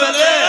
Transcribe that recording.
ಬೆಲೆ